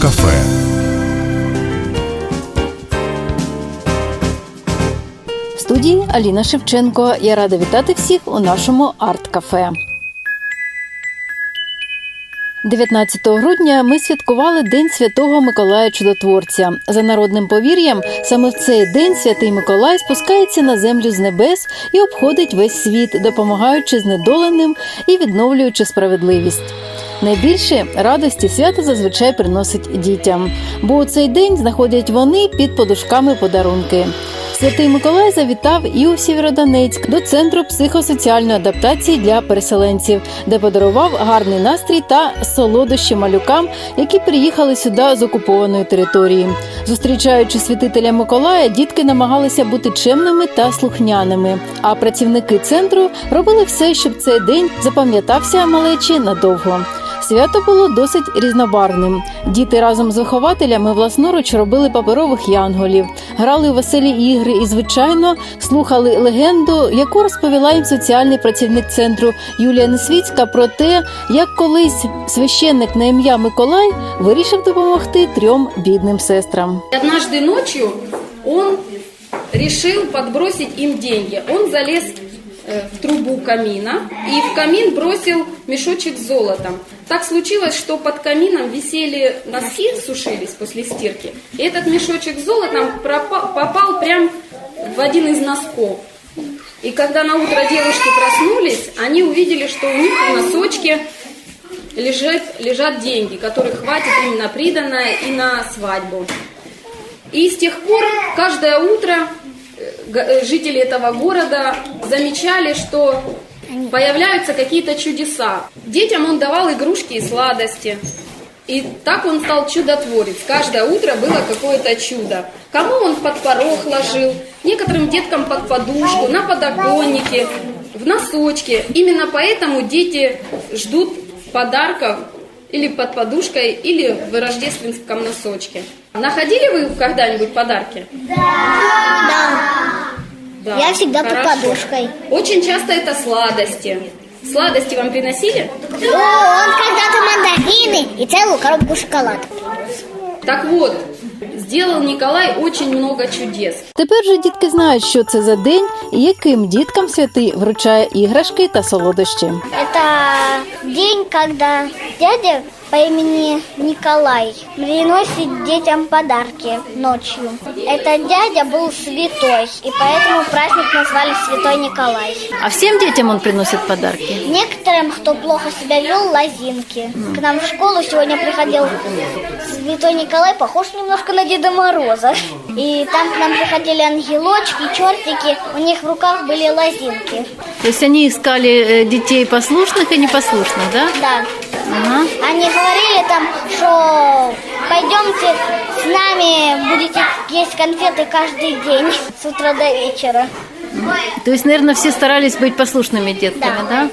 Арт-кафе. В студії Аліна Шевченко. Я рада вітати всіх у нашому арт-кафе. 19 грудня ми святкували День Святого Миколая Чудотворця. За народним повір'ям, саме в цей день святий Миколай спускається на землю з небес і обходить весь світ, допомагаючи знедоленим і відновлюючи справедливість. Найбільше радості свято зазвичай приносить дітям, бо у цей день знаходять вони під подушками подарунки. Святий Миколай завітав і у Сєвєродонецьк до центру психосоціальної адаптації для переселенців, де подарував гарний настрій та солодощі малюкам, які приїхали сюди з окупованої території. Зустрічаючи святителя Миколая, дітки намагалися бути чемними та слухняними. А працівники центру робили все, щоб цей день запам'ятався малечі надовго. Свято було досить різнобарвним. Діти разом з вихователями власноруч робили паперових янголів, грали веселі ігри і, звичайно, слухали легенду, яку розповіла їм соціальний працівник центру Юлія Несвіцька про те, як колись священник на ім'я Миколай вирішив допомогти трьом бідним сестрам. Однажды ночью он решил подбросить им деньги. Он залез э, в трубу камина и в камин бросил мешочек с золотом. Так случилось, что под камином висели носки, сушились после стирки. И этот мешочек с золотом пропа- попал прям в один из носков. И когда на утро девушки проснулись, они увидели, что у них в носочке лежат, лежат деньги, которых хватит им на приданное и на свадьбу. И с тех пор каждое утро э, э, жители этого города замечали, что появляются какие-то чудеса. Детям он давал игрушки и сладости. И так он стал чудотворец. Каждое утро было какое-то чудо. Кому он под порог ложил, некоторым деткам под подушку, на подоконнике, в носочки. Именно поэтому дети ждут подарков или под подушкой, или в рождественском носочке. Находили вы когда-нибудь подарки? Да. Я всегда под хорошо. подушкой. Очень часто это сладости. Сладости вам приносили? О, он когда-то мандарины и целую коробку шоколада. Так вот, сделал Николай очень много чудес. Тепер же дітки знають, що це за день і яким діткам святий вручає іграшки та солодощі. Это день, когда дядя по имени Николай приносит детям подарки ночью. Этот дядя был святой, и поэтому праздник назвали Святой Николай. А всім дітям він приносить подарки. Некоторым, кто плохо себя вел, лозинки. К нам в школу сегодня приходил Святой Николай, похож немножко на Деда Мороза. И там к нам приходили ангелочки, чертики, у них в руках были лозинки. Тобто вони іскали е, дітей послушних і непослушних, да? Да. Ага. Они говорили там, что пойдемте с нами, будете есть конфеты каждый день с утра до вечера. Тобто, мабуть, всі старались бути послушними дітками, да?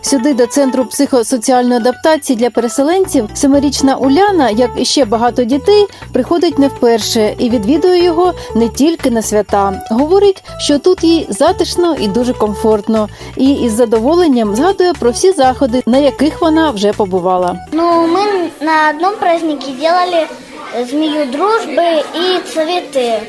Сюди до центру психосоціальної адаптації для переселенців семирічна Уляна, як і ще багато дітей, приходить не вперше і відвідує його не тільки на свята. Говорить, що тут їй затишно і дуже комфортно, і із задоволенням згадує про всі заходи, на яких вона вже побувала. Ну, мы на одном празднике делали э, змею дружбы и цветы.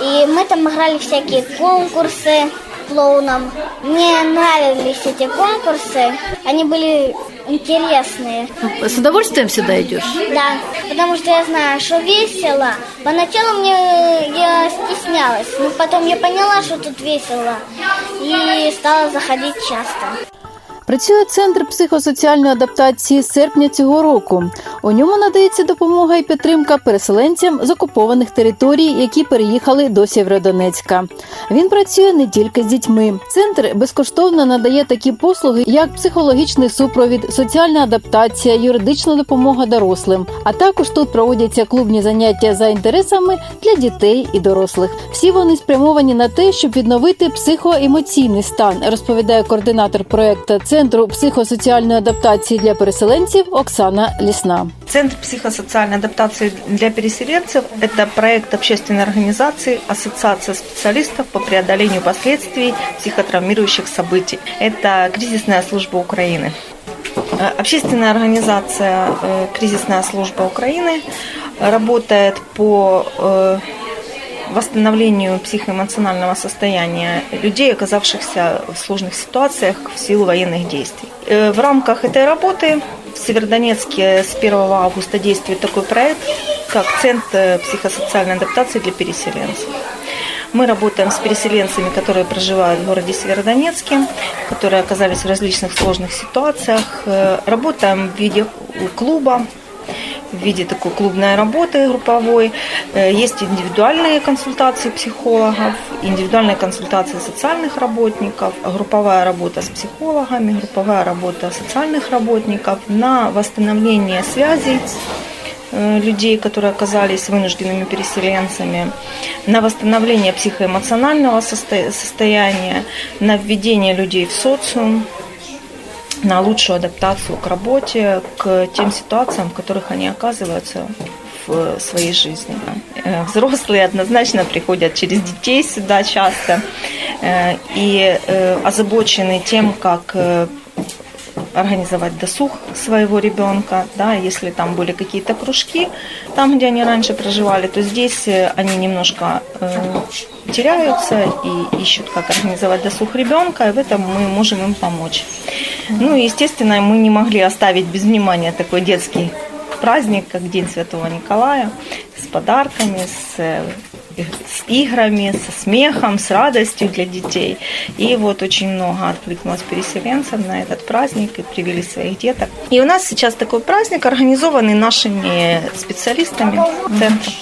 И мы там играли всякие конкурсы Клоунам. Мне нравились эти конкурсы, они были интересные. З удовольствием сюди йдеш? Да, потому что я знаю, что весело. Поначалу мне я стеснялась, но потом я поняла, что тут весело. И стала заходить часто. Працює центр психосоціальної адаптації з серпня цього року. У ньому надається допомога і підтримка переселенцям з окупованих територій, які переїхали до Сєвєродонецька. Він працює не тільки з дітьми. Центр безкоштовно надає такі послуги, як психологічний супровід, соціальна адаптація, юридична допомога дорослим. А також тут проводяться клубні заняття за інтересами для дітей і дорослих. Всі вони спрямовані на те, щоб відновити психоемоційний стан, розповідає координатор проекту Центру психосоціальної адаптації для переселенців Оксана Лісна. Центр психосоциальной адаптации для переселенцев – это проект общественной организации Ассоциация специалистов по преодолению последствий психотравмирующих событий. Это кризисная служба Украины. Э, Общественная организация э, «Кризисная служба Украины» работает по э, восстановлению психоэмоционального состояния людей, оказавшихся в сложных ситуациях в силу военных действий. Э, В рамках этой работы в Северодонецке с 1 августа действует такой проект, как Центр психосоциальной адаптации для переселенцев. Мы работаем с переселенцами, которые проживают в городе Северодонецке, которые оказались в различных сложных ситуациях. Э, Работаем в виде клуба, в виде такой клубной работы групповой. Э, Есть индивидуальные консультации психологов, индивидуальные консультации социальных работников, групповая работа с психологами, групповая работа социальных работников на восстановление связей э, людей, которые оказались вынужденными переселенцами, на восстановление психоэмоционального состо- состояния, на введение людей в социум, на лучшую адаптацию к работе, к тем ситуациям, в которых они оказываются в своей жизни. Э, Взрослые однозначно приходят через детей сюда часто э, и э, озабочены тем, как организовать досуг своего ребенка, да, если там были какие-то кружки, там, где они раньше проживали, то здесь они немножко э, теряются и ищут, как организовать досуг ребенка, и в этом мы можем им помочь. Ну и, естественно, мы не могли оставить без внимания такой детский праздник, как День Святого Николая, с подарками, с э, с играми, со смехом, с радостью для детей. И вот очень много откликнулось переселенцев на этот праздник и привели своих деток. И у нас сейчас такой праздник, организованный нашими специалистами центра.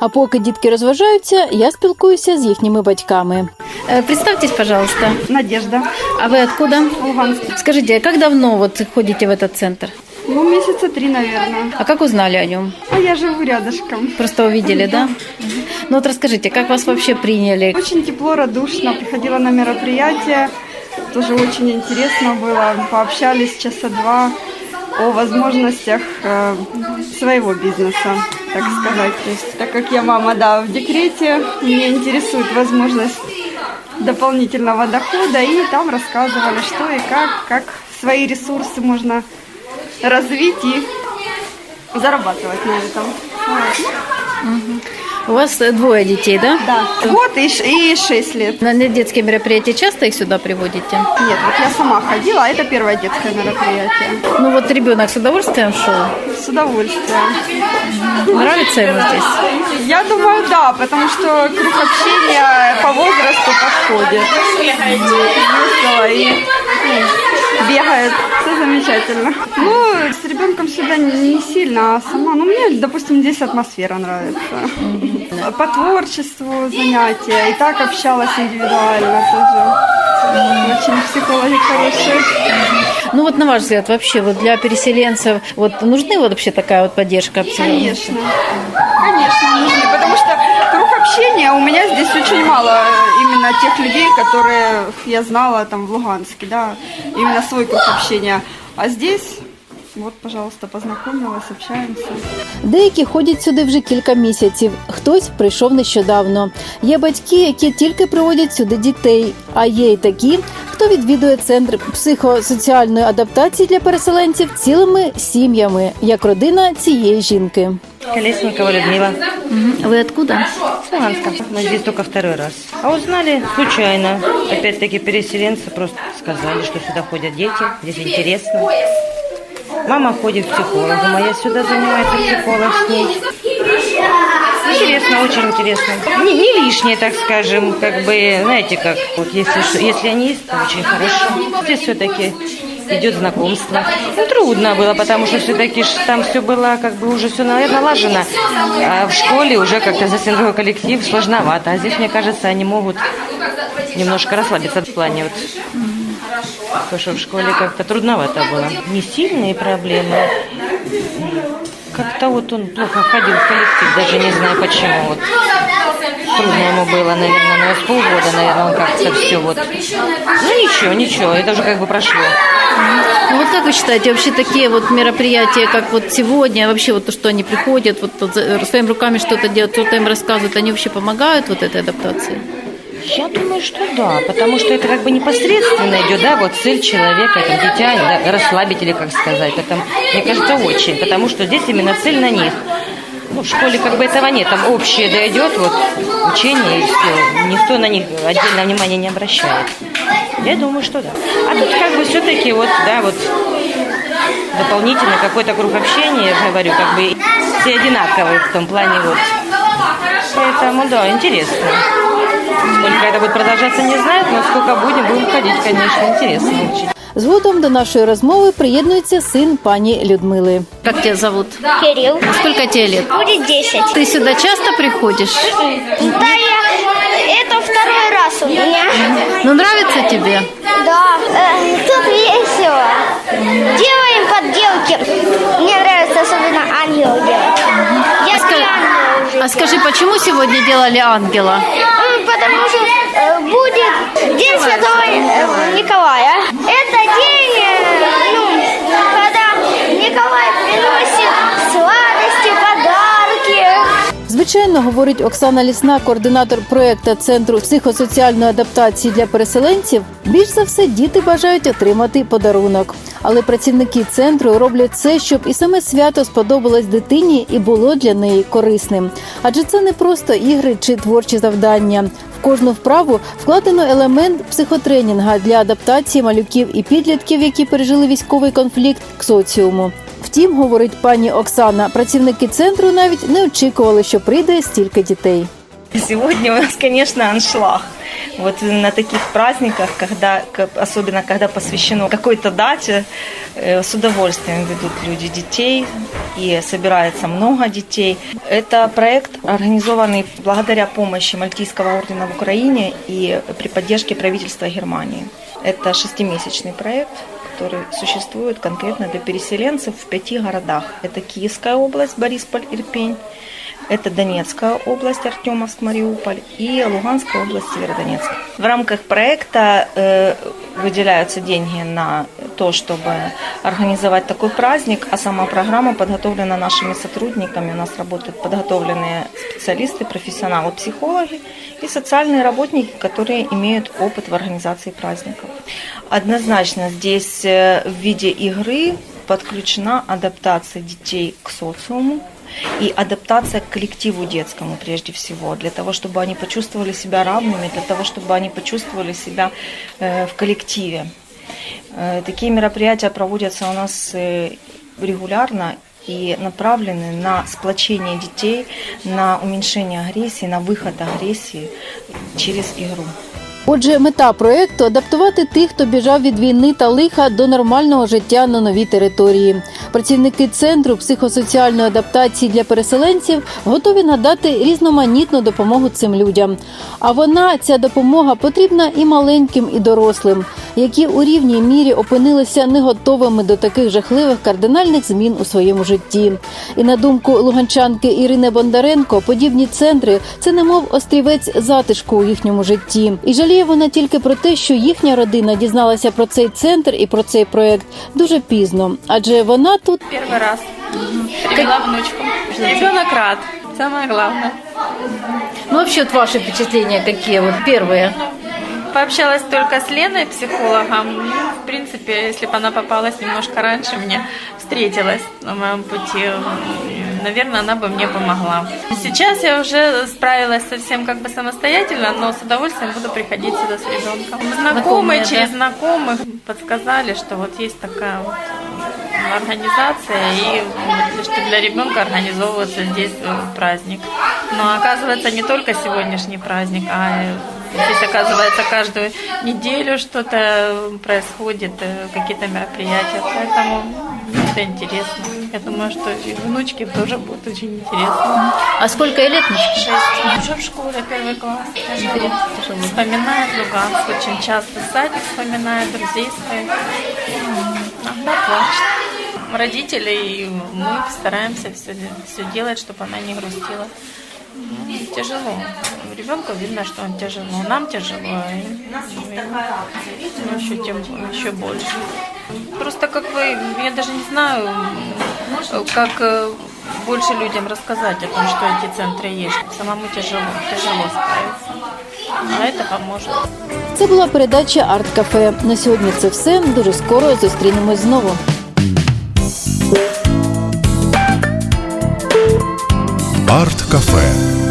А поки дітки розважаються, я спілкуюся з їхніми батьками. Э, Представьтесь, пожалуйста. Надежда. А вы откуда? Луганск. Скажите, а как давно вот ходите в этот центр? Ну, месяца три, наверное. А как узнали о нем? А я живу рядышком. Просто увидели, да? Ну вот расскажите, как вас вообще приняли? Очень тепло, радушно. Приходила на мероприятие. Тоже очень интересно было. Пообщались часа два о возможностях э, своего бизнеса, так сказать. То есть, так как я мама, да, в декрете, меня интересует возможность дополнительного дохода. И там рассказывали, что и как, как свои ресурсы можно развить и зарабатывать на этом. У вас э, двое детей, да? Да. Год и, и 6 лет. На на детские мероприятия часто их сюда приводите? Нет, вот я сама ходила, а это первое детское мероприятие. Ну вот ребенок с удовольствием шел. С удовольствием. Нравится ему здесь? Я думаю, да, потому что круг общения по возрасту подходит. Весело и ну, бегает. Все замечательно. Ну, с ребенком сюда не сильно, а сама. Ну, мне, допустим, здесь атмосфера нравится. По творчеству занятия. И так общалась индивидуально тоже. Очень психологи хорошие. Ну вот на ваш взгляд, вообще вот для переселенцев вот нужны вот вообще такая вот поддержка. Конечно, нужны, потому что круг общения у меня здесь очень мало именно тех людей, которые я знала там в Луганске, да, именно свой круг общения. А здесь, вот, пожалуйста, познакомилась, общаемся. Деякі ходять сюди вже кілька місяців, хтось прийшов нещодавно. Є батьки, які тільки приводять сюди дітей, а є й такі, хто відвідує центр психосоціальної адаптації для переселенців цілими сім'ями, як родина цієї жінки. Колесникова Людмила. Ви откуда? С Луганска. Мы здесь только второй раз. А узнали случайно. Опять-таки переселенцы просто сказали, что сюда ходят дети. Здесь интересно. Мама ходит к психологу. Моя сюда занимается психолог с ней. Интересно, очень интересно. Не, не лишнее, так скажем, как бы, знаете, как, вот если, если они есть, то очень хорошо. Здесь все-таки идет знакомство. Ну, трудно было, потому что все-таки там все было, как бы уже все, наверное, налажено. А в школе уже как-то совсем другой коллектив, сложновато. А здесь, мне кажется, они могут немножко расслабиться в плане вот Потому что в школе как-то трудновато было. Не сильные проблемы. Как-то вот он плохо ходил в коллектив, даже не знаю почему. Вот. Трудно ему было, наверное, но с полгода, наверное, он как-то все вот. Ну ничего, ничего, это уже как бы прошло. Ну вот как вы считаете, вообще такие вот мероприятия, как вот сегодня, вообще вот то, что они приходят, вот, вот своими руками что-то делают, кто-то им рассказывает, они вообще помогают вот этой адаптации? Я думаю, что да, потому что это как бы непосредственно идет, да, вот цель человека, это дитя, да, расслабить или как сказать. Это, мне кажется, очень, потому что здесь именно цель на них. Ну, в школе как бы этого нет, там общее да идет, вот учение и все. Никто на них отдельно внимания не обращает. Я думаю, что да. А тут как бы все-таки вот, да, вот дополнительный какой-то круг общения, я говорю, как бы все одинаковые в том плане вот. Поэтому, да, интересно. Сколько это будет продолжаться, не знаю, но сколько будем, будем ходить, конечно, интересно очень. Згодом до нашої розмови приєднується син пані Людмили. Как тебя зовут? Кирилл. Сколько тебе лет? Будет 10. Ты сюда часто приходишь? Да, я... Это второй раз у меня. Ну, нравится тебе? Да. Э, Тут весело. Делаем подделки. Мне нравится особенно ангел делать. Я ска- три ангела уже А скажи, почему сегодня делали ангела? День Святого э, Николая. Это день, э, ну, когда Николай приносит сладости, подарки. Звичайно, говорить Оксана Лісна, координатор проекту Центру психосоціальної адаптації для переселенців. Більш за все діти бажають отримати подарунок. Але працівники центру роблять все, щоб і саме свято сподобалось дитині і було для неї корисним. Адже це не просто ігри чи творчі завдання. В кожну вправу вкладено елемент психотренінга для адаптації малюків і підлітків, які пережили військовий конфлікт к соціуму. Втім, говорить пані Оксана, працівники центру навіть не очікували, що прийде стільки дітей. Сегодня у нас, конечно, аншлаг. Вот на таких праздниках, когда, особенно когда посвящено какой-то дате, э, с удовольствием ведут люди детей и собирается много детей. Это проект, организованный благодаря помощи Мальтийского ордена в Украине и при поддержке правительства Германии. Это шестимесячный проект, который существует конкретно для переселенцев в пяти городах. Это Киевская область, Борисполь, Ирпень, это Донецкая область, Артемовск, Мариуполь и Луганская область, Северодонецк. В рамках проекта э, выделяются деньги на то, чтобы организовать такой праздник, а сама программа подготовлена нашими сотрудниками. У нас работают подготовленные специалисты, профессионалы, психологи и социальные работники, которые имеют опыт в организации праздников. Однозначно здесь э, в виде игры подключена адаптация детей к социуму, и адаптация к коллективу детскому прежде всего, для того, чтобы они почувствовали себя равными, для того, чтобы они почувствовали себя э, в коллективе. Э, Такие мероприятия проводятся у нас э, регулярно и направлены на сплочение детей, на уменьшение агрессии, на выход агрессии через игру. Отже, мета проекту адаптувати тих, хто біжав від війни та лиха до нормального життя на новій території. Працівники центру психосоціальної адаптації для переселенців готові надати різноманітну допомогу цим людям. А вона, ця допомога, потрібна і маленьким, і дорослим, які у рівній мірі опинилися не готовими до таких жахливих кардинальних змін у своєму житті. І на думку луганчанки Ірини Бондаренко, подібні центри це немов острівець затишку у їхньому житті. І жаліє вона тільки про те, що їхня родина дізналася про цей центр і про цей проект дуже пізно, адже вона тут Первый раз. Привела внучку. Ребенок рад. Самое главное. Ну, вообще, вот ваши впечатления какие вот первые? Пообщалась только с Леной, психологом. Ну, в принципе, если бы она попалась немножко раньше, мне встретилась на моем пути, наверное, она бы мне помогла. Сейчас я уже справилась совсем как бы самостоятельно, но с удовольствием буду приходить сюда с ребенком. Знакомые, Знакомые да? через знакомых подсказали, что вот есть такая вот организация, и что для ребенка организовывается здесь э, праздник. Но оказывается не только сегодняшний праздник, а здесь оказывается каждую неделю что-то происходит, э, какие-то мероприятия. Поэтому ну, это интересно. Я думаю, что и внучке тоже будет очень интересно. А сколько ей лет? Шесть. Уже в школе первый класс. Вспоминает Луганск очень часто. Садик вспоминает, друзей своих. Иногда плачет. Родители и мы стараемся все, все делать, чтобы она не грустила. Ну, тяжело. Ребенку видно, что он тяжело. Нам тяжело. ну, еще, тем, еще больше. Просто как вы, я даже не знаю, как э, больше людям рассказать о том, что эти центры есть. Самому тяжело, тяжело справиться. а это поможет. Це була передача Арт Кафе. На сьогодні це все. Дуже скоро зустрінемось знову. Арт-кафе